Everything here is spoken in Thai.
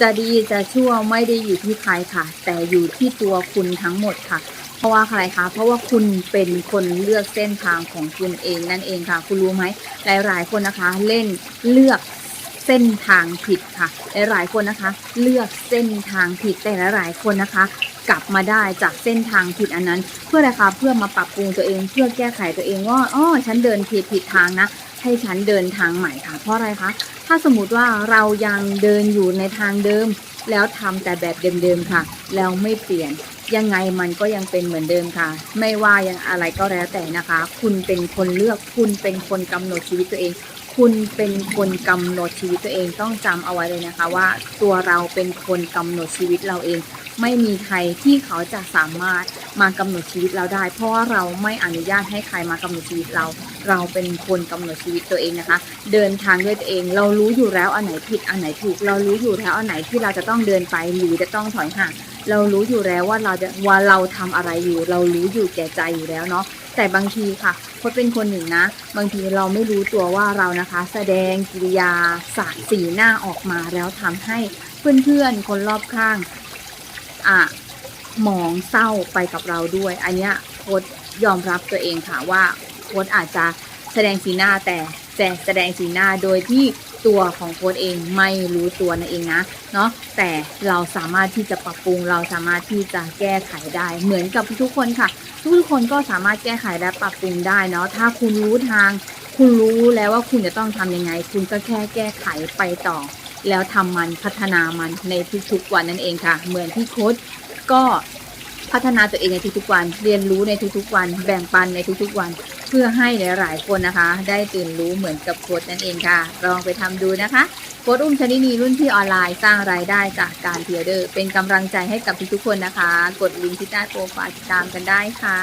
จะดีจะชั่วไม่ได้อยู่ที่ใครค่ะ แต่อยู่ที่ตัวคุณทั้งหมดค่ะ เพราะว่าใครคะ เพราะว่าคุณเป็นคนเลือกเส้นทางของคุณเองนั่นเองค่ะ คุณรู้ไหมหลาย ๆ คนนะคะ เล่นเลือกเส้นทางผิดค่ะ หลายๆคนนะคะ เลือกเส้นทางผิดแต่หลายๆคนนะคะกลับมาได้จากเส้นทางผิดอันนั้น เพื่ออะไรคะเพื่อมาปรับปรุงตัวเอง เพื่อแก้ไขตัวเองว่าอ๋อฉันเดินผิดผิดทางนะ ให้ฉันเดินทางใหม่ค่ะ เพราะอะไรคะ ถ้าสมมติว่าเรายังเดินอยู่ในทางเดิม แล้วทำแต่แบบเดิมๆค่ะ แล้วไม่เปลี่ยนยังไงมันก็ยังเป็นเหมือนเดิมค่ะ ไม่ว่ายังอะไรก็แล้วแต่นะคะ คุณเป็นคนเลือกคุณเป็นคนกำหนดชีวิตตัวเอง คุณเป็นคนกำหนดชีวิตตัวเองต้องจำเอาไว้เลยนะคะว่าตัวเราเป็นคนกำหนดชีวิตเราเอง ไม่มีใครที่เขาจะสามารถ มากำหนดชีวิตเราได้ เพราะว่าเราไม่อนุญาตให้ใครมากำหนดชีวิตเรา เราเป็นคนกำหนดชีวิตตัวเองนะคะ เดินทางด้วยตัวเอง เรารู้อยู่แล้วอันไหนผิดอันไหนถูก เรารู้อยู่แล้วอันไหนที่เราจะต้องเดินไปหรือจะต้องถอยห่างเรารู้อยู่แล้วว่าเราจะว่าเราทำอะไรอยู่ เรารู้อยู่แก่ใจอยู่แล้วเนาะแต่บางทีค่ะพดเป็นคนหนึ่งนะ บางทีเราไม่รู้ตัวว่าเรานะคะ แสดงกิริยาสะสีหน้าออกมาแล้วทำให้เพื่อนๆคนรอบข้างอะ มองเศร้าไปกับเราด้วย อันเนี้ยโค้ดยอมรับตัวเองค่ะว่าโค้ดอาจจะแสดงสีหน้าแต่แต่แสดงสีหน้าโดยที่ตัวของโค้ดเองไม่รู้ตัวนั่นเองนะเนาะแต่เราสามารถที่จะปรับปรุงเราสามารถที่จะแก้ไขได้ เหมือนกับทุกคนค่ะ ทุกคนก็สามารถแก้ไขและปรับปรุงได้เนาะถ้าคุณรู้ทาง คุณรู้แล้วว่าคุณจะต้องทำยังไง คุณก็แค่แก้ไขไปต่อ แล้วทำมันพัฒนามันในทุกๆวันนั่นเองค่ะ เหมือนที่โค้ด ก็พัฒนาตัวเองในทุกๆวัน เรียนรู้ในทุกๆวัน แบ่งปันในทุกๆวัน เพื่อให้หลายๆคนนะคะ ได้ตื่นรู้เหมือนกับโค้ดนั่นเองค่ะ ลองไปทำดูนะคะโค้ดอุ้มชนินีรุ่นพี่ออนไลน์สร้างรายได้จากการเทรดเดอร์ เป็นกำลังใจให้กับทุกๆคนนะคะ กดลิงก์ที่ใต้โปรไฟล์ติดตามกันได้ค่ะ